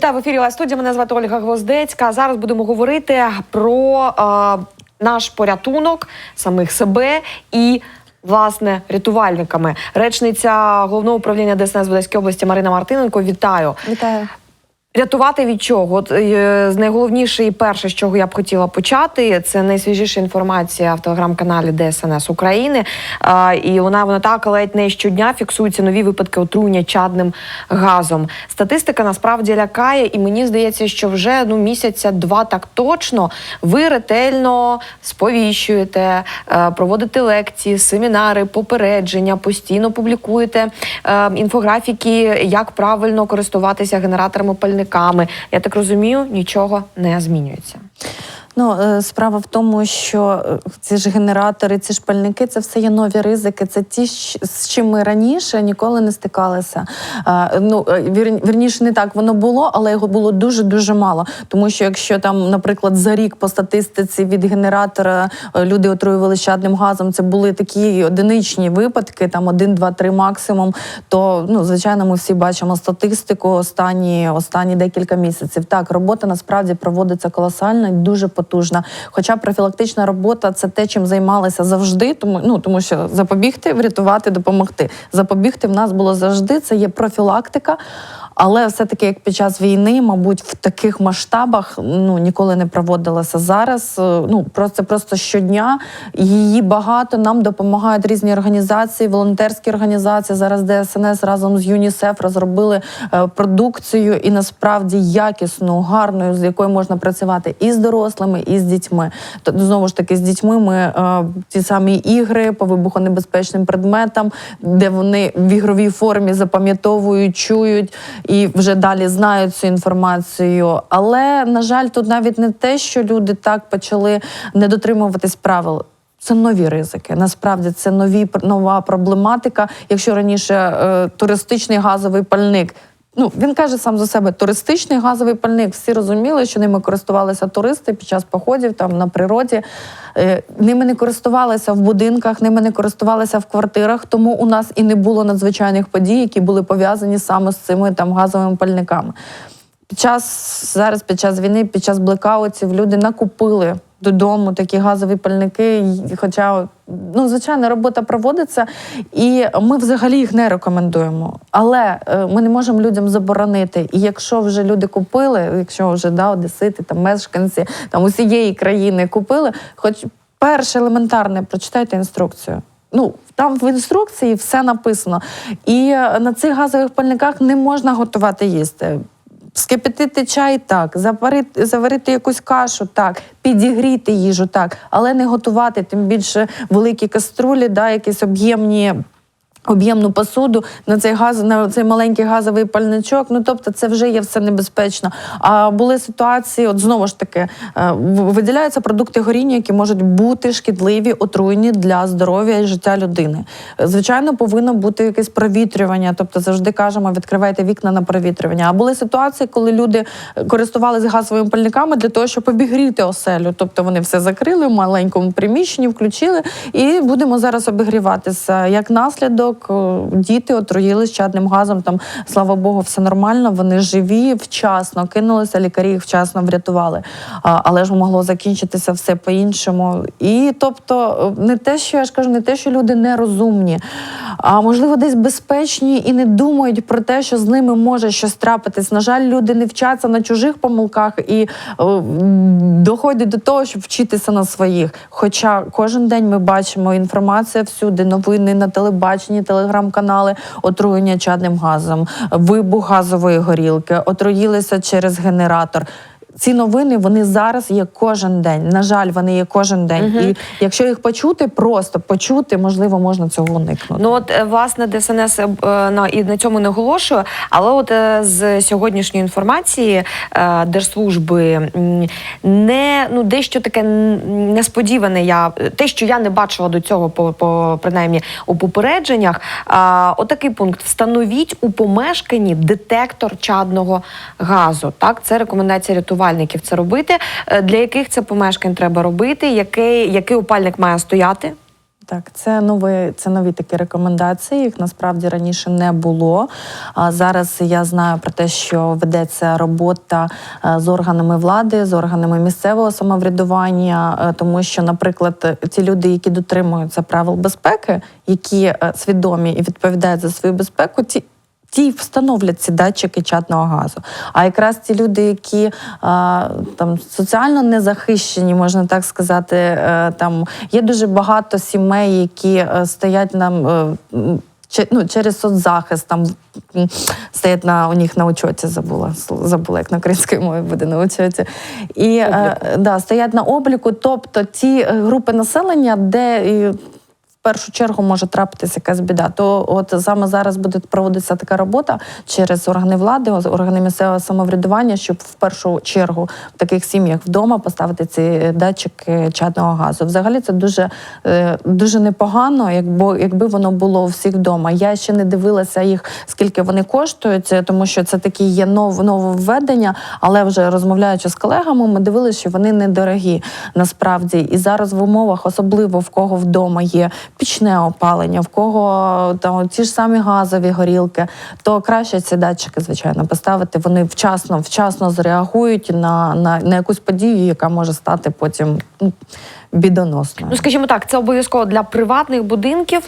Вітаю в ефірі Лайв студія. Мене звати Ольга Гвоздецька. Зараз будемо говорити про е, наш порятунок самих себе і. Власне, рятувальниками, речниця головного управління ДСНС в Одеській області Марина Мартиненко. Вітаю. Вітаю. Рятувати від чого? От е, найголовніше і перше, з чого я б хотіла почати, це найсвіжіша інформація в телеграм-каналі ДСНС України. А, і вона вона так ледь не щодня фіксуються нові випадки отруєння чадним газом. Статистика насправді лякає, і мені здається, що вже ну місяця два так точно ви ретельно сповіщуєте, е, проводите лекції, семінари, попередження, постійно публікуєте е, інфографіки, як правильно користуватися генераторами пальниками. Я так розумію, нічого не змінюється. Ну, е, справа в тому, що е, ці ж генератори, ці ж пальники це все є нові ризики. Це ті, з чим ми раніше ніколи не стикалися. Ну е, вірніше, не так воно було, але його було дуже дуже мало. Тому що якщо там, наприклад, за рік по статистиці від генератора люди отруювали чадним газом, це були такі одиничні випадки, там один, два, три максимум. То ну звичайно, ми всі бачимо статистику останні останні декілька місяців. Так, робота насправді проводиться колосальна і дуже потужна. Хоча профілактична робота це те, чим займалися завжди, тому ну тому що запобігти, врятувати, допомогти. Запобігти в нас було завжди. Це є профілактика. Але все-таки, як під час війни, мабуть, в таких масштабах ну ніколи не проводилася зараз. е, Ну просто просто щодня. Її багато. Нам допомагають різні організації, волонтерські організації. Зараз ДСНС разом з ЮНІСЕФ розробили е, продукцію і насправді якісну, гарною, з якою можна працювати і з дорослими, і з дітьми. То знову ж таки з дітьми ми е, ті самі ігри по вибухонебезпечним предметам, де вони в ігровій формі запам'ятовують, чують і вже далі знають цю інформацію. Але на жаль, тут навіть не те, що люди так почали не дотримуватись правил. Це нові ризики. Насправді це нові нова проблематика. Якщо раніше е, туристичний газовий пальник. Ну, він каже сам за себе туристичний газовий пальник. Всі розуміли, що ними користувалися туристи під час походів там на природі. Е, Ними не користувалися в будинках, ними не користувалися в квартирах. Тому у нас і не було надзвичайних подій, які були пов'язані саме з цими там газовими пальниками. Під час зараз, під час війни, під час блекаутів люди накупили додому такі газові пальники. Хоча, ну, звичайно, робота проводиться, і ми взагалі їх не рекомендуємо. Але е, ми не можемо людям заборонити. І якщо вже люди купили, якщо вже да, одесити, там мешканці там усієї країни купили, хоч перше елементарне, прочитайте інструкцію. Ну, там в інструкції все написано. І е, на цих газових пальниках не можна готувати їсти. Скипятити чай так, заварити, заварити якусь кашу так, підігріти їжу так, але не готувати, тим більше великі каструлі, да, якісь об'ємні. Об'ємну посуду на цей газ, на цей маленький газовий пальничок. Ну тобто, це вже є все небезпечно. А були ситуації, от знову ж таки, е, виділяються продукти горіння, які можуть бути шкідливі, отруйні для здоров'я і життя людини. Звичайно, повинно бути якесь провітрювання. Тобто, завжди кажемо, відкривайте вікна на провітрювання. А були ситуації, коли люди е, користувалися газовими пальниками для того, щоб обігріти оселю. Тобто вони все закрили в маленькому приміщенні, включили, і будемо зараз обігріватися. Як наслідок, е, діти отруїлись чадним газом. Там, слава Богу, все нормально. Вони живі, вчасно кинулися, лікарі їх вчасно врятували. Але ж могло закінчитися все по-іншому. І тобто, е, не те, що я ж кажу, не те, що люди нерозумні, а можливо, десь безпечні і не думають про те, що з ними може щось трапитись. На жаль, люди не вчаться на чужих помилках і е, доходять до того, щоб вчитися на своїх. Хоча кожен день ми бачимо інформація всюди, новини на телебаченні, телеграм-канали, отруєння чадним газом, вибух газової горілки, отруїлися через генератор. Ці новини вони зараз є кожен день. На жаль, вони є кожен день. І якщо їх почути, просто почути, можливо, можна цього уникнути. Ну от е, власне ДСНС е, на і на цьому наголошує, але от е, з сьогоднішньої інформації держслужби не ну дещо таке несподіване. Я те, що я не бачила до цього, по, по принаймні у попередженнях. А, отакий пункт: встановіть у помешканні детектор чадного газу. Так, це рекомендація рятувальників це робити. Е, Для яких це помешкань треба робити? Який, який опальник має стояти? Так, це нові, це нові такі рекомендації. Їх насправді раніше не було. А зараз я знаю про те, що ведеться робота е, з органами влади, з органами місцевого самоврядування, е, тому що, наприклад, ті люди, які дотримуються правил безпеки, які свідомі і відповідають за свою безпеку, ті. Ті встановлять ці датчики чадного газу. А якраз ті люди, які а, там соціально незахищені, можна так сказати, е, там є дуже багато сімей, які е, стоять нам. е, Ну, через соцзахист там стоять на у них на учоті, забула забула, як на українській мові буде на учоті. І е, да, стоять на обліку, тобто ті групи населення, де і першу чергу може трапитися якась біда. То от саме зараз буде проводитися така робота через органи влади, органи місцевого самоврядування, щоб в першу чергу в таких сім'ях вдома поставити ці датчики чадного газу. Взагалі це дуже, е, дуже непогано, якби, якби воно було у всіх вдома. Я ще не дивилася їх, скільки вони коштують, е, тому що це такі є нов, нововведення, але вже розмовляючи з колегами, ми дивилися, що вони недорогі насправді. І зараз в умовах, особливо в кого вдома є пічне опалення, в кого там ті ж самі газові горілки, то краще ці датчики, звичайно, поставити. Вони вчасно, вчасно зреагують на, на, на якусь подію, яка може стати потім бідоносною. Ну, скажімо так, це обов'язково для приватних будинків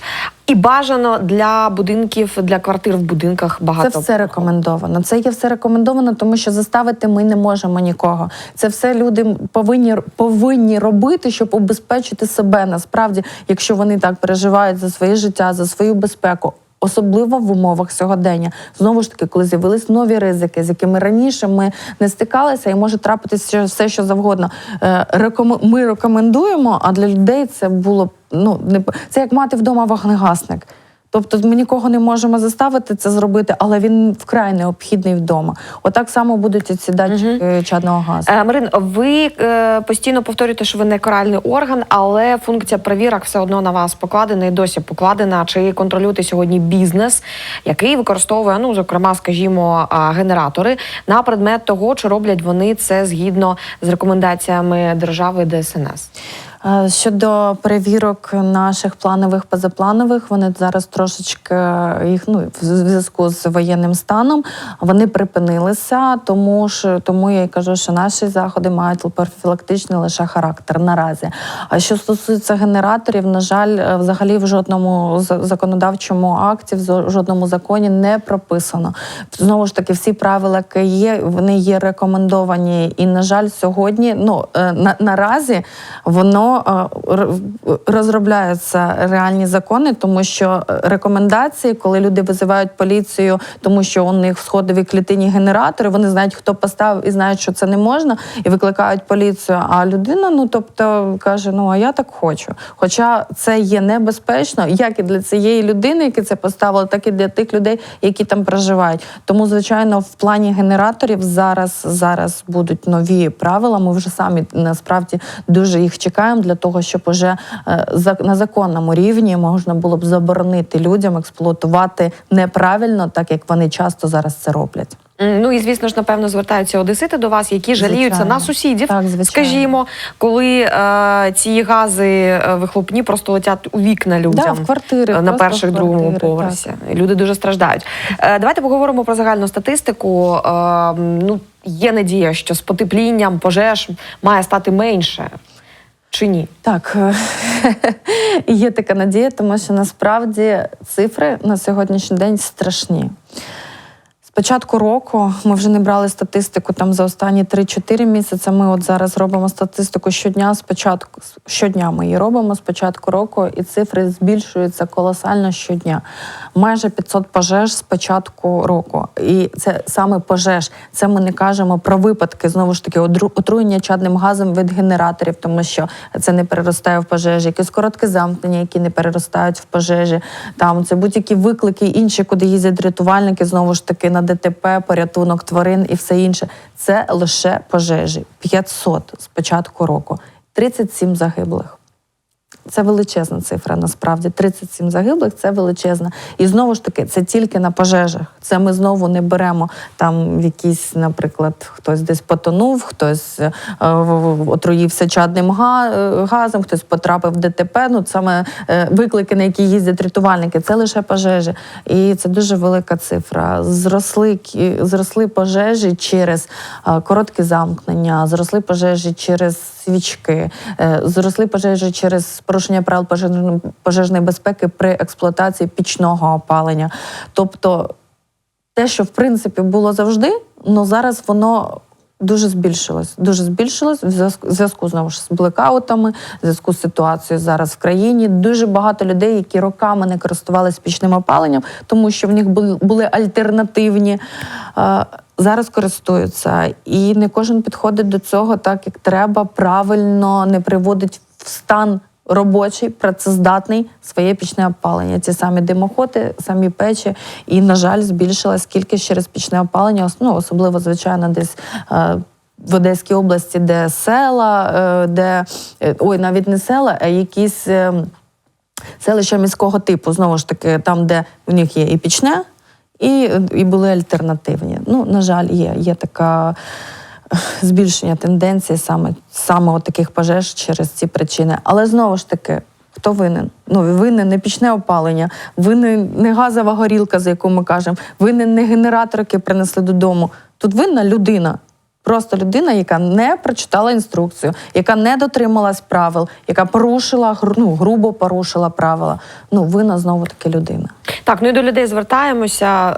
і бажано для будинків, для квартир в будинках багато. Це все рекомендовано. Це є все рекомендовано, тому що заставити ми не можемо нікого. Це все люди повинні повинні робити, щоб убезпечити себе. Насправді, якщо вони так переживають за своє життя, за свою безпеку. Особливо в умовах сьогодення, знову ж таки, коли з'явились нові ризики, з якими раніше ми не стикалися, і може трапитися все, що завгодно. Е, Ми рекомендуємо, а для людей це було ну не це як мати вдома вогнегасник. Тобто ми нікого не можемо заставити це зробити, але він вкрай необхідний вдома. Отак само будуть ці датчики чадного газу. Е, Марин, ви е, постійно повторюєте, що ви не каральний орган, але функція перевірок все одно на вас покладена і досі покладена. Чи контролюєте сьогодні бізнес, який використовує, ну зокрема, скажімо, генератори на предмет того, чи роблять вони це згідно з рекомендаціями держави ДСНС? Е, Щодо перевірок наших планових позапланових, вони зараз трошечки їх ну в зв'язку з воєнним станом вони припинилися, тому ж тому я й кажу, що наші заходи мають профілактичний лише характер наразі. А що стосується генераторів, на жаль, е, взагалі в жодному законодавчому акті, в жодному законі не прописано. Знову ж таки, всі правила, які є, вони є рекомендовані. І, на жаль, сьогодні, ну е, на, наразі воно е, розробляються реальні закони, тому що е, рекомендації, коли люди визивають поліцію, тому що у них в сходовій клітині генератори, вони знають, хто поставив і знають, що це не можна, і викликають поліцію. А людина, ну тобто, каже: Ну а я так хочу. Хоча це є небезпечно, як і для цієї людини, яка це поставила, так і для тих людей, які там проживають. Тому, звичайно, в плані генераторів зараз зараз будуть нові правила. Ми вже самі насправді дуже їх чекаємо для того, щоб уже е, на законному рівні можна було б заборонити людям експлуатувати неправильно, так як вони часто зараз це роблять. Ну і звісно ж, напевно, звертаються одесити до вас, які жаліються Звичайно. на сусідів. Так, звичайно. Скажімо, коли е, ці гази е, вихлопні просто летять у вікна людям. Да, в квартири, е, на перших в другому поверсі. Люди дуже страждають. Е, давайте поговоримо про загальну статистику. Е, ну, є надія, що з потеплінням пожеж має стати менше. Чи ні? Так, є така надія, тому що насправді цифри на сьогоднішній день страшні. Початку року ми вже не брали статистику там за останні 3-4 місяці. Ми от зараз робимо статистику щодня. Спочатку щодня ми її робимо з початку року, і цифри збільшуються колосально щодня. Майже 500 пожеж з початку року. І це саме пожеж. Це ми не кажемо про випадки знову ж таки отруєння чадним газом від генераторів, тому що це не переростає в пожежі, якісь короткі замкнення, які не переростають в пожежі. Там це будь-які виклики інші, куди їздять рятувальники, знову ж таки на ДТП, порятунок тварин і все інше. Це лише пожежі. 500 з початку року, 37 загиблих. Це величезна цифра. Насправді 37 загиблих це величезна. І знову ж таки, це тільки на пожежах. Це ми знову не беремо там якісь, наприклад, хтось десь потонув, хтось е, отруївся чадним е, газом, хтось потрапив в ДТП. Ну саме е, виклики, на які їздять рятувальники, це лише пожежі. І це дуже велика цифра. Зросли зросли пожежі через е, короткі замкнення, зросли пожежі через свічки, е, зросли пожежі через порушення правил пожежної, безпеки при експлуатації пічного опалення. Тобто те, що в принципі було завжди, але зараз воно. Дуже збільшилось, дуже збільшилось в зв'язку- знову ж з блекаутами, в зв'язку з ситуацією зараз в країні. Дуже багато людей, які роками не користувалися пічним опаленням, тому що в них були, були альтернативні. е, Зараз користуються, і не кожен підходить до цього так, як треба, правильно не приводить в стан робочий, працездатний своє пічне опалення. Ці самі димоходи, самі печі. І, на жаль, збільшилась кількість через пічне опалення, ну, особливо, звичайно, десь. е, В Одеській області, де села, е, де е, ой, навіть не села, а якісь селища міського типу, знову ж таки, там, де в них є і пічне, і, і були альтернативні. Ну, на жаль, є, є така збільшення тенденції саме, саме от таких пожеж через ці причини. Але знову ж таки, хто винен? Ну, винен не пічне опалення, винен не газова горілка, за яку ми кажемо, винен не генератор, який принесли додому. Тут винна людина. Просто людина, яка не прочитала інструкцію, яка не дотрималась правил, яка порушила ну, грубо порушила правила. Ну, винна знову таки людина. Так, ну і до людей звертаємося е,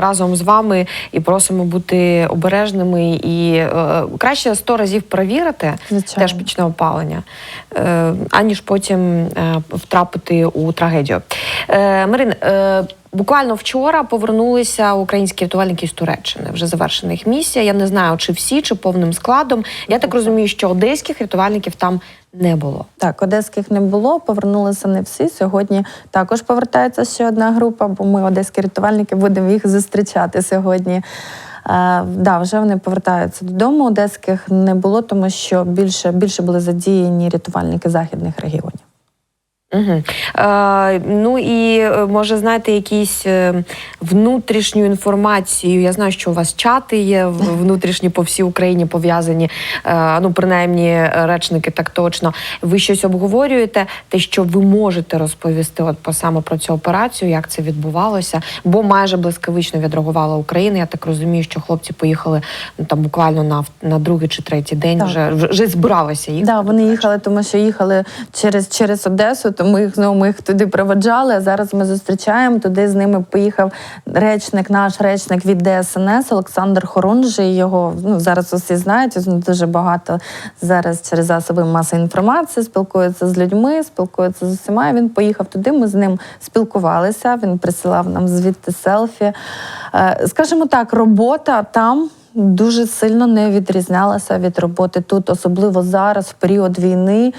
разом з вами і просимо бути обережними і е, краще сто разів перевірити Звичайно. теж пічне опалення, е, аніж потім е, втрапити у трагедію. Е, Марин, е, буквально вчора повернулися українські рятувальники з Туреччини. Вже завершена їх місія. Я не знаю, чи всі, чи повним складом. Я так розумію, що одеських рятувальників там не було. Так, одеських не було, повернулися не всі. Сьогодні також повертається ще одна група, бо ми, одеські рятувальники, будемо їх зустрічати сьогодні. Е, да, вже вони повертаються додому. Одеських не було, тому що більше, більше були задіяні рятувальники західних регіонів. Угу. Е, ну і е, може знаєте якісь е, внутрішню інформацію. Я знаю, що у вас чати є внутрішні по всій Україні пов'язані. Е, ну, принаймні, е, речники так точно. Ви щось обговорюєте, те, що ви можете розповісти, от по саме про цю операцію, як це відбувалося, бо майже блискавично відреагувала Україна. Я так розумію, що хлопці поїхали ну там буквально на на другий чи третій день. Так. Вже вже збиралися їх. Да, вони їхали, тому що їхали через, через Одесу, тому їх знову ми їх туди проводжали. А зараз ми зустрічаємо. Туди з ними поїхав речник, наш речник від ДСНС Олександр Хорунжий. Його ну зараз усі знають. Дуже багато зараз через засоби масової інформації спілкується з людьми, спілкується з усіма. Він поїхав туди. Ми з ним спілкувалися. Він присилав нам звідти селфі. Е, Скажімо так, робота там дуже сильно не відрізнялася від роботи тут, особливо зараз, в період війни.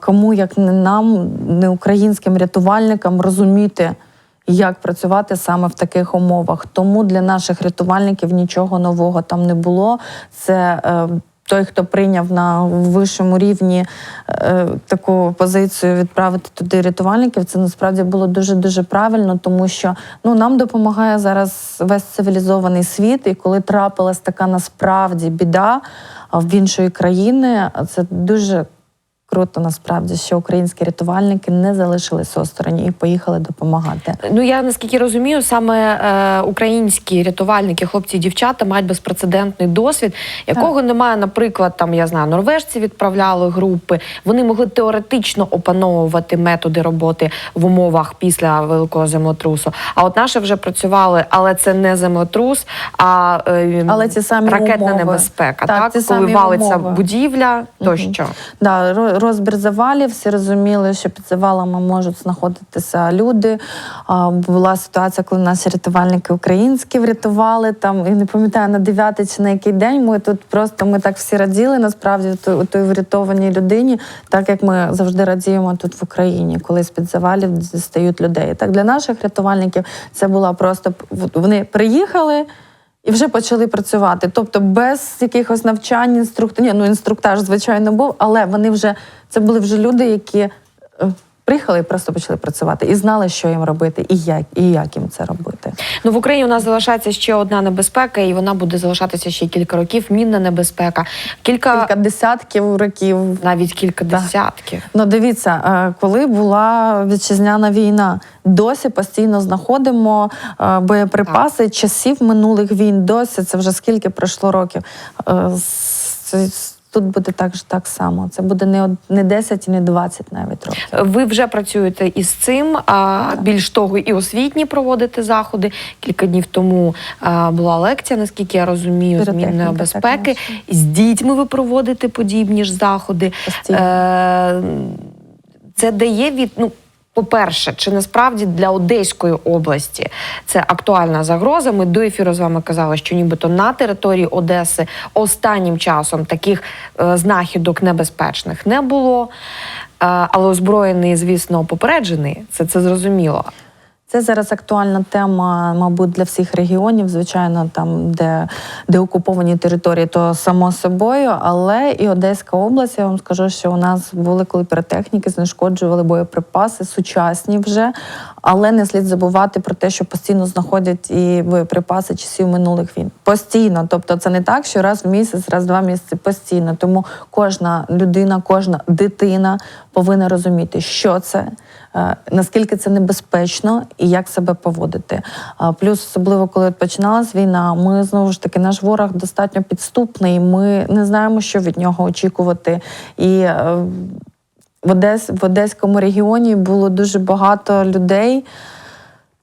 Кому як не нам, не українським рятувальникам, розуміти. Як працювати саме в таких умовах? Тому для наших рятувальників нічого нового там не було. Це е, той, хто прийняв на вищому рівні е, таку позицію відправити туди рятувальників, це насправді було дуже дуже правильно, тому що ну нам допомагає зараз весь цивілізований світ. І коли трапилась така насправді біда в іншої країни, це дуже. Круто насправді, що українські рятувальники не залишились осторонь і поїхали допомагати. Ну я наскільки розумію, саме е, українські рятувальники, хлопці і дівчата мають безпрецедентний досвід, якого немає, наприклад, там я знаю, норвежці відправляли групи. Вони могли теоретично опановувати методи роботи в умовах після великого землетрусу. А от наші вже працювали, але це не землетрус, а е, Але ці самі ракетна умови. небезпека. Так, Так, ці коли самі валиться умови. будівля, тощо. Да, ро- розбір завалів, всі розуміли, що під завалами можуть знаходитися люди. Була ситуація, коли наші рятувальники українські врятували там, і не пам'ятаю на 9 чи на який день. Ми тут просто ми так всі раділи насправді у той, врятованій людині, так як ми завжди радіємо тут в Україні, коли з-під завалів дістають людей. Так для наших рятувальників це була просто вони приїхали. І вже почали працювати. Тобто без якихось навчань, інструктор... Ні, ну інструктаж, звичайно, був, але вони вже це були вже люди, які е, приїхали і просто почали працювати, і знали, що їм робити, і як, і як їм це робити. Ну в Україні у нас залишається ще одна небезпека, і вона буде залишатися ще кілька років. Мінна небезпека, кілька, Кілька десятків років навіть кілька Так. десятків. Ну, дивіться, е, коли була вітчизняна війна, досі постійно знаходимо е, боєприпаси часів минулих війн. Досі це вже скільки пройшло років. Е, с- Тут буде так, так само. Це буде не, не 10 і не 20 навіть років. Ви вже працюєте із цим. А більш того, і освітні проводите заходи. Кілька днів тому а, була лекція, наскільки я розумію, змінної безпеки. Так, З дітьми ви проводите подібні ж заходи. Постійно. Е, це дає від. Ну, по-перше, чи насправді для Одеської області це актуальна загроза? Ми до ефіру з вами казали, що нібито на території Одеси останнім часом таких е, знахідок небезпечних не було. Е, але озброєний, звісно, попереджений. Це, це зрозуміло. Це зараз актуальна тема, мабуть, для всіх регіонів. Звичайно, там, де, де окуповані території, то само собою. Але і Одеська область, я вам скажу, що у нас були коли піротехніки, знешкоджували боєприпаси, сучасні вже. Але не слід забувати про те, що постійно знаходять і боєприпаси часів минулих війн. Постійно. Тобто, це не так, що раз в місяць, раз в два місяці постійно. Тому кожна людина, кожна дитина повинна розуміти, що це. е, Наскільки це небезпечно і як себе поводити? Плюс, особливо коли починалась війна, ми знову ж таки наш ворог достатньо підступний. Ми не знаємо, що від нього очікувати. І е, в, Одес, в Одеському регіоні було дуже багато людей.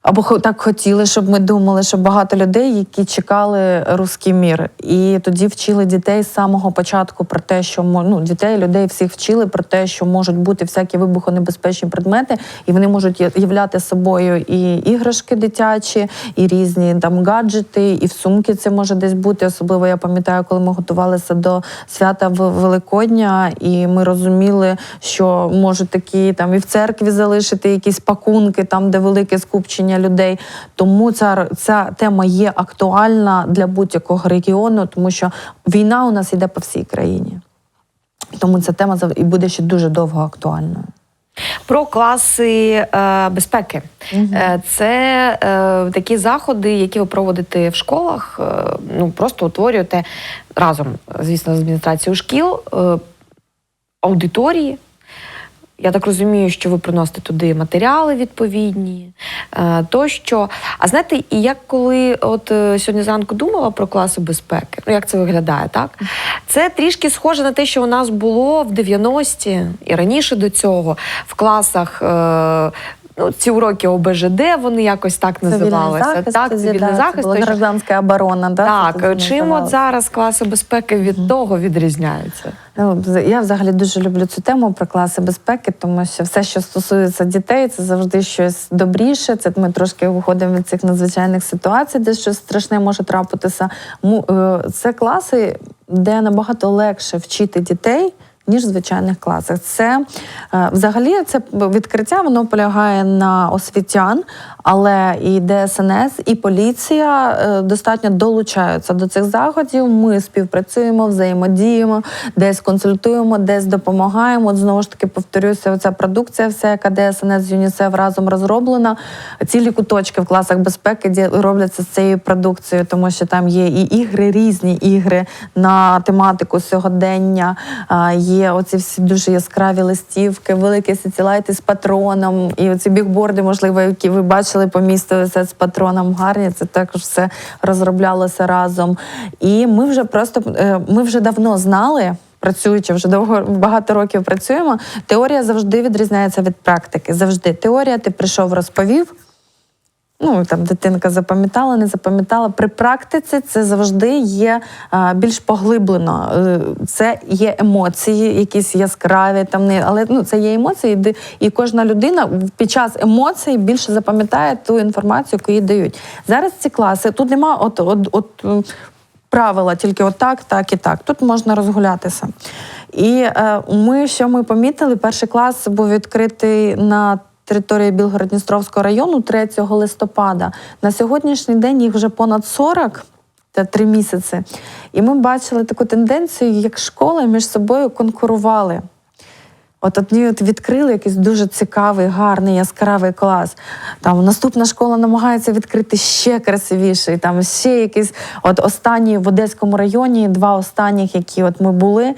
Або так хотіли, щоб ми думали, що багато людей, які чекали руський мір, і тоді вчили дітей з самого початку про те, що ну, дітей, людей всіх вчили про те, що можуть бути всякі вибухонебезпечні предмети, і вони можуть являти собою і іграшки дитячі, і різні там гаджети, і в сумки це може десь бути. Особливо я пам'ятаю, коли ми готувалися до свята Великодня, і ми розуміли, що можуть такі там і в церкві залишити якісь пакунки, там де велике скупчення людей. Тому ця, ця тема є актуальна для будь-якого регіону, тому що війна у нас йде по всій країні. Тому ця тема і буде ще дуже довго актуальною. Про класи е, безпеки. Е, це е, такі заходи, які ви проводите в школах. Е, ну просто утворюєте разом, звісно, з адміністрацією шкіл, е, аудиторії. Я так розумію, що ви приносите туди матеріали відповідні, е, тощо. А знаєте, і як коли от е, сьогодні зранку думала про класи безпеки, ну як це виглядає, так? Це трішки схоже на те, що у нас було в 90-ті і раніше до цього в класах. Ну, ці уроки ОБЖД, вони якось так називалися. захист, так, цивільний да, це захист. була гражданська оборона. Да, так, чим от зараз класи безпеки від того відрізняються? Ну, Я взагалі дуже люблю цю тему про класи безпеки, тому що все, що стосується дітей, це завжди щось добріше. Це ми трошки виходимо від цих надзвичайних ситуацій, де щось страшне може трапитися. Е, Це класи, де набагато легше вчити дітей. Ніж в звичайних класах, це е, взагалі це відкриття воно полягає на освітян, але і ДСНС, і поліція е, достатньо долучаються до цих заходів. Ми співпрацюємо, взаємодіємо, десь консультуємо, десь допомагаємо. От знову ж таки повторюся, оця продукція, вся яка ДСНС з ЮНІСЕФ разом розроблена. Цілі куточки в класах безпеки робляться з цією продукцією, тому що там є і ігри, різні ігри на тематику сьогодення. а, Є оці всі дуже яскраві листівки, великі сітілайти з патроном, і оці бігборди, можливо, які ви бачили по місту це з патроном гарні. Це також все розроблялося разом. І ми вже просто е, ми вже давно знали. Працюючи вже довго багато років працюємо. Теорія завжди відрізняється від практики. Завжди теорія, ти прийшов, розповів. Ну там дитинка запам'ятала, не запам'ятала. При практиці це завжди є більш поглиблено. Е, Це є емоції, якісь яскраві, там не але ну це є емоції, і кожна людина під час емоцій більше запам'ятає ту інформацію, яку їй дають. Зараз ці класи тут нема от, от, от правила, тільки отак, так і так. Тут можна розгулятися. І е, ми, що ми помітили, перший клас був відкритий на території Білгород-Дністровського району 3 листопада. На сьогоднішній день їх вже понад 40. Це три місяці. І ми бачили таку тенденцію, як школи між собою конкурували. От одні от відкрили якийсь дуже цікавий, гарний, яскравий клас. Там наступна школа намагається відкрити ще красивіший. Там ще якийсь. От останні в Одеському районі, два останніх, які от ми були.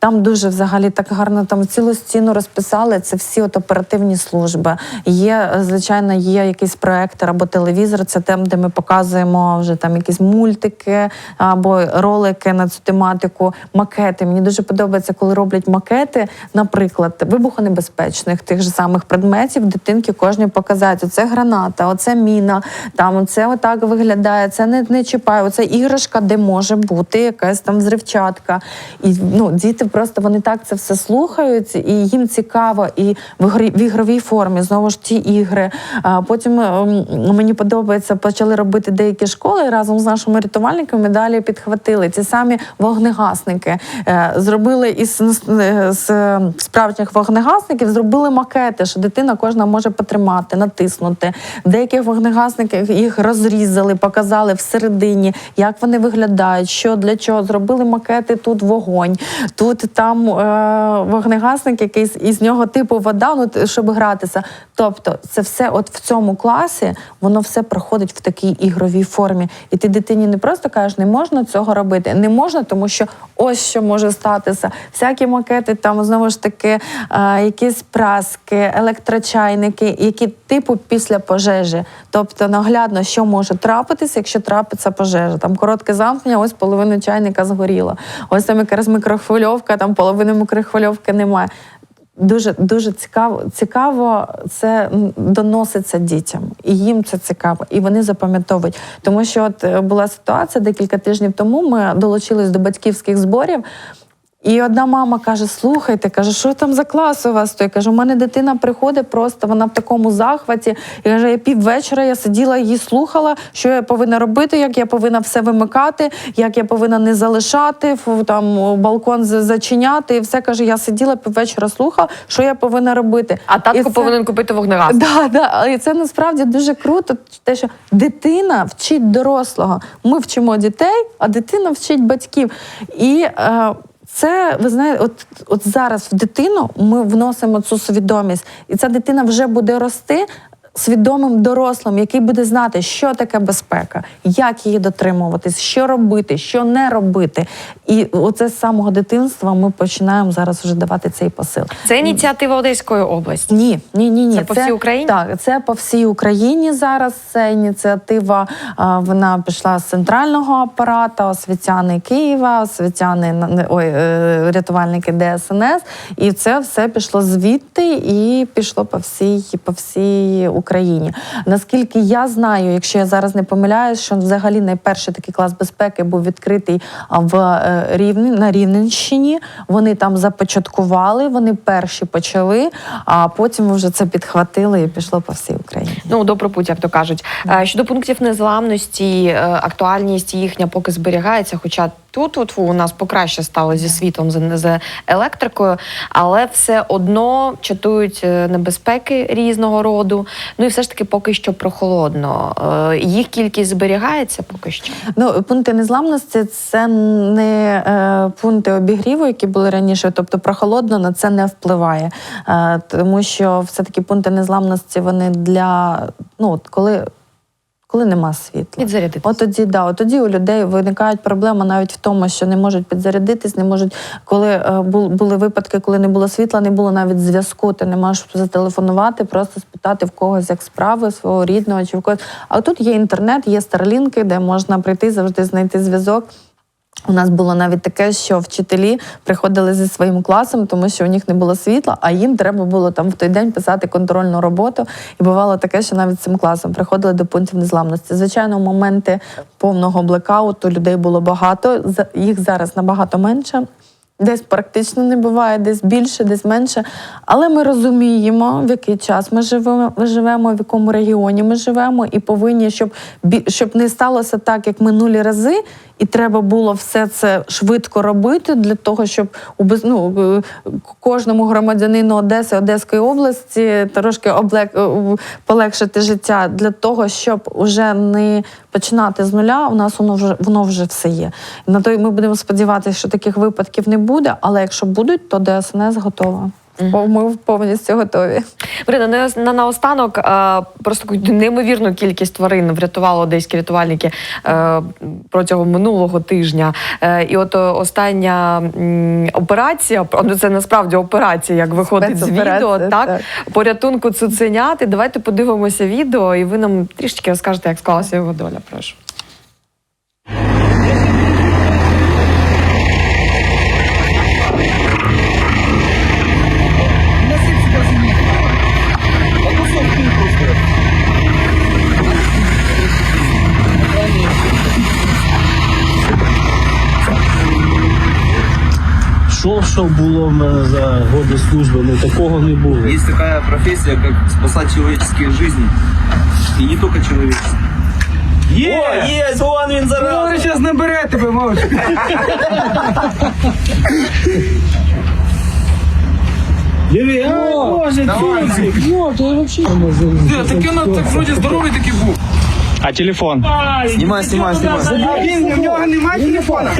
Там дуже взагалі так гарно там цілу стіну розписали. Це всі от оперативні служби. Є, е, звичайно, є якийсь проектор або телевізор. Це там, де ми показуємо вже там якісь мультики або ролики на цю тематику, макети. Мені дуже подобається, коли роблять макети, наприклад, вибухонебезпечних тих же самих предметів. Дитинки кожній показати. Оце граната, оце міна, там це отак виглядає. Це не, не чіпає. Оце іграшка, де може бути якась там взривчатка. І ну, діти просто вони так це все слухають, і їм цікаво, і в ігрі- в ігровій формі знову ж ті ігри. Потім ем, мені подобається, почали робити деякі школи разом з нашими рятувальниками далі підхватили ці самі вогнегасники. Е, Зробили із е, з е, справжніх вогнегасників, зробили макети, що дитина кожна може потримати, натиснути. Деяких вогнегасниках їх розрізали, показали всередині, як вони виглядають, що для чого. Зробили макети тут вогонь, тут там е, вогнегасник якийсь із нього типу вода, ну щоб гратися. Тобто, це все, от в цьому класі, воно все проходить в такій ігровій формі. І ти дитині не просто кажеш, не можна цього робити, не можна, тому що ось що може статися. Всякі макети, там знову ж таки, е, якісь праски, електрочайники, які типу після пожежі. Тобто наглядно, що може трапитися, якщо трапиться пожежа. Там коротке замкнення, ось половина чайника згоріла. Ось там якась мікрохвильовка, там половини мікрохвильовки немає. Дуже дуже цікаво, цікаво це доноситься дітям, і їм це цікаво, і вони запам'ятовують. Тому що от е, була ситуація декілька тижнів тому. Ми долучились до батьківських зборів. І одна мама каже: слухайте, каже, що там за клас у вас? То я кажу, у мене дитина приходить просто, вона в такому захваті. І каже, я піввечора я сиділа її слухала, що я повинна робити, як я повинна все вимикати, як я повинна не залишати, там балкон зачиняти. І все каже, я сиділа піввечора, слухала, що я повинна робити. А татко це- повинен купити вогнегасник. Да, да. І це насправді дуже круто. Те, що дитина вчить дорослого. Ми вчимо дітей, а дитина вчить батьків. І е, це, ви знаєте, от, от зараз в дитину ми вносимо цю свідомість, і ця дитина вже буде рости. Свідомим дорослим, який буде знати, що таке безпека, як її дотримуватись, що робити, що не робити. І оце з самого дитинства ми починаємо зараз вже давати цей посил. Це ініціатива Одеської області. Ні, ні, ні, ні. Це по всій Україні? Так, це по всій Україні зараз. Це ініціатива. Вона пішла з центрального апарату, освітяни Києва, освітяни ой, е, рятувальники ДСНС. І це все пішло звідти і пішло по всій, по всій Україні. Наскільки я знаю, якщо я зараз не помиляюсь, що взагалі найперший такий клас безпеки був відкритий в е, Рівні на Рівненщині. Вони там започаткували, вони перші почали, а потім вже це підхватили і пішло по всій Україні. Ну, добро путь, як то кажуть. Е, Щодо пунктів незламності, е, актуальність їхня поки зберігається. Хоча тут от, у нас покраще стало зі світлом, з, електрикою, але все одно чатують е, небезпеки різного роду. Ну і все ж таки поки що прохолодно. Е, Їх кількість зберігається поки що. Ну, пункти незламності це не е, пункти обігріву, які були раніше, тобто прохолодно на це не впливає. Е, тому що все-таки пункти незламності вони для ну, коли, коли нема світла. Підзарядитись. От тоді, да, от тоді у людей виникають проблеми навіть в тому, що не можуть підзарядитись, не можуть, коли е, бу- були випадки, коли не було світла, не було навіть зв'язку. Ти не можеш зателефонувати, просто спитати в когось, як справи свого рідного чи в когось. А тут є інтернет, є старлінки, де можна прийти завжди знайти зв'язок. У нас було навіть таке, що вчителі приходили зі своїм класом, тому що у них не було світла, а їм треба було там в той день писати контрольну роботу. І бувало таке, що навіть цим класом приходили до пунктів незламності. Звичайно, в моменти повного блекауту людей було багато. Їх зараз набагато менше. Десь практично не буває, десь більше, десь менше. Але ми розуміємо, в який час ми живемо, ми живемо, в якому регіоні ми живемо, і повинні, щоб, щоб не сталося так, як минулі рази, і треба було все це швидко робити для того, щоб ну, кожному громадянину Одеси, Одеської області трошки облег, е, полегшити життя для того, щоб уже не починати з нуля. У нас воно вже воно вже все є. На той ми будемо сподіватися, що таких випадків не буде. Але якщо будуть, то ДСНС готова. Ми повністю готові. Марина, на, на наостанок просто неймовірну кількість тварин врятували одеські рятувальники е, протягом минулого тижня. Е, і от е, остання операція, ну це насправді операція, як виходить з відео, так, так. порятунку цуценяти. Давайте подивимося відео, і ви нам трішечки розкажете, як склалася його доля. Прошу. Що було в мене за годи служби? Ну такого не було. Есть такая профессия, как спасать человеческие жизни. И не только человеческие. Є! О, есть, вон він зараз! Ви зараз набере тебе, мовчки. Диви, а, боже, Цуцик! Йо, ти взагалі не можу. Такий ну так вроді здоровий такий був. А телефон? Снимай, снимай, снимай. А він, в нього немає телефона.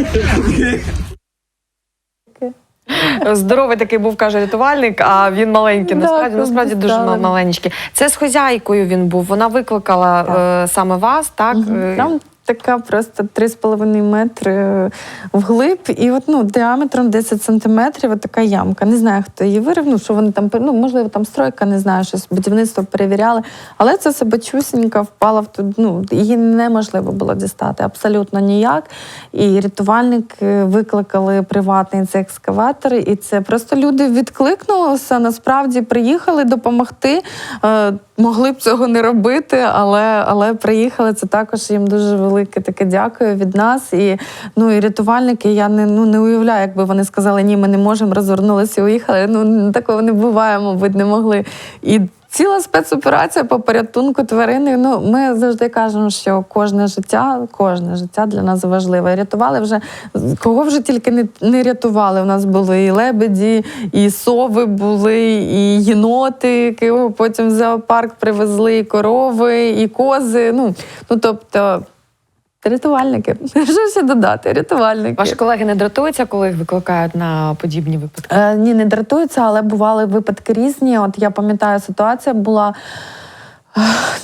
Здоровий такий був, каже рятувальник, а він маленький. Да, Насправді, насправді дуже бездоганний. маленький. Це з хозяйкою він був. Вона викликала е, саме вас, так? Угу. Там така просто 3,5 метри вглиб, і от ну діаметром 10 сантиметрів от така ямка. Не знаю, хто її вирив, ну що вони там ну, можливо, там стройка, не знаю, щось будівництво перевіряли. Але це собачусінька впала в ту. Ну її неможливо було дістати абсолютно ніяк. І рятувальники викликали приватний цей екскаватор, і це просто люди відкликнулися. Насправді приїхали допомогти. Могли б цього не робити, але, але приїхали. Це також їм дуже велике таке дякую від нас. І ну і рятувальники, я не ну не уявляю, якби вони сказали, ні, ми не можемо, розвернулися і уїхали. Ну такого не буває, мабуть, не могли. І Ціла спецоперація по порятунку тварини. Ну, ми завжди кажемо, що кожне життя, кожне життя для нас важливе. Рятували вже кого вже тільки не, не рятували. У нас були і лебеді, і сови були, і єноти, якого потім в зоопарк привезли, і корови, і кози. Ну, ну тобто, рятувальники. Що ще додати? Рятувальники. Ваші колеги не дратуються, коли їх викликають на подібні випадки? Е, ні, не дратуються, але бували випадки різні. От я пам'ятаю, ситуація була.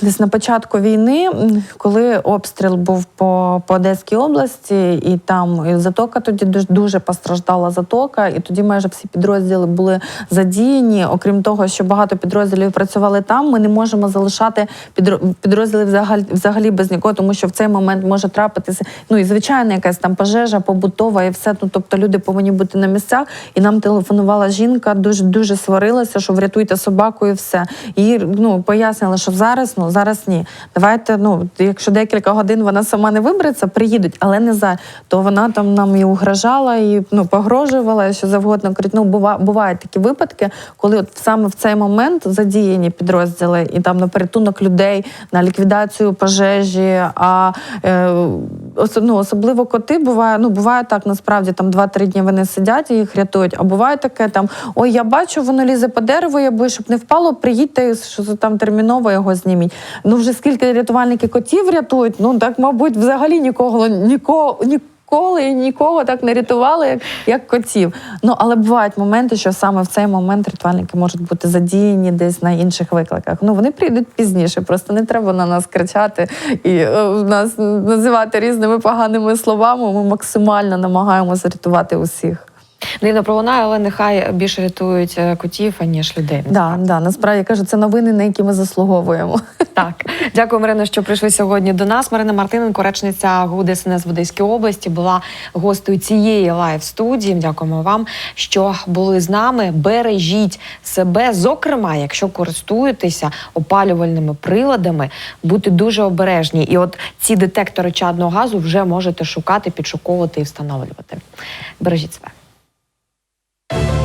Десь на початку війни, коли обстріл був по, по Одеській області, і там і затока тоді дуже, дуже постраждала затока, і тоді майже всі підрозділи були задіяні. Окрім того, що багато підрозділів працювали там, ми не можемо залишати підро- підрозділи взагалі, взагалі без нікого, тому що в цей момент може трапитися ну і звичайна якась там пожежа побутова, і все. Ну тобто люди повинні бути на місцях. І нам телефонувала жінка, дуже дуже сварилася, що врятуйте собаку і все. І ну пояснили, що зараз ну зараз ні. Давайте, ну якщо декілька годин вона сама не вибереться, приїдуть, але не за то вона там нам і угрожала, і ну погрожувала, і що завгодно. Кажуть, ну бува, бувають такі випадки, коли от саме в цей момент задіяні підрозділи і там на порятунок людей, на ліквідацію пожежі. А е, ос- ну, особливо коти буває, ну буває так, насправді там 2-3 дні вони сидять і їх рятують. А буває таке там: ой, я бачу, воно лізе по дереву, я боюсь, щоб не впало, приїдьте, що там терміново зніміть. Ну вже скільки рятувальники котів рятують, ну так, мабуть, взагалі нікого нікого ні. Ніколи і нікого так не рятували, як, як котів. Ну але бувають моменти, що саме в цей момент рятувальники можуть бути задіяні десь на інших викликах. Ну вони прийдуть пізніше, просто не треба на нас кричати і е, нас називати різними поганими словами. Ми максимально намагаємося рятувати усіх. Дивно пролунає, але нехай більше рятують е, котів, аніж людей. Да, да, насправді я кажу, це новини, на які ми заслуговуємо. Так, дякую, Марина, що прийшли сьогодні до нас. Марина Мартиненко, речниця ГУ ДСНС в Одеській області, була гостею цієї лайв студії. Дякуємо вам, що були з нами. Бережіть себе, зокрема, якщо користуєтеся опалювальними приладами, будьте дуже обережні. І от ці детектори чадного газу вже можете шукати, підшуковувати і встановлювати. Бережіть себе. you